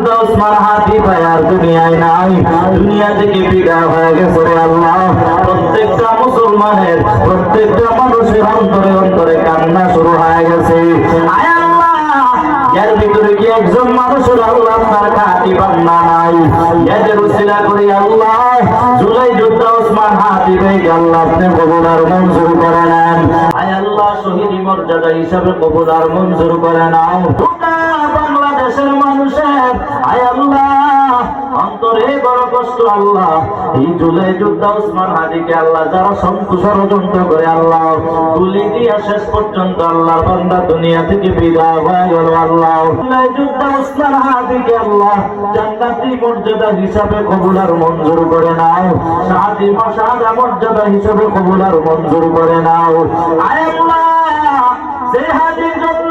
যোদ্ধা ওসমান হাতি ভাই দুনিয়ায় নাই। দুনিয়া থেকে বিদায় হয়ে গেছে আল্লাহ। প্রত্যেকটা মুসলমানের, প্রত্যেকটা মানুষের অন্তরে অন্তরে কান্না শুরু হয়ে গেছে। আয় এর ভিতরে কি একজন মানুষের আল্লাহ আপনার খাতি বান্না নাই? এদের উসিলা করি আল্লাহ। জুলাই যোদ্ধা ওসমান হাতি ভাই আল্লাহ আপনি কবুল আর মঞ্জুর করে নেন। আয় আল্লাহ, শহীদ মর্যাদা হিসাবে কবুল আর মঞ্জুর করে নাও গোটা বাংলাদেশের মানুষের আয় আল্লাহ অন্তরে বড় কষ্ট আল্লাহ। এই জুলাই যোদ্ধা ওসমান হাদিকে আল্লাহ যারা শঙ্কু ষড়যন্ত্র করে মঞ্জুর করে নাও মর্যাদা হিসাবে কবুল আর মঞ্জুর করে নাও জন্য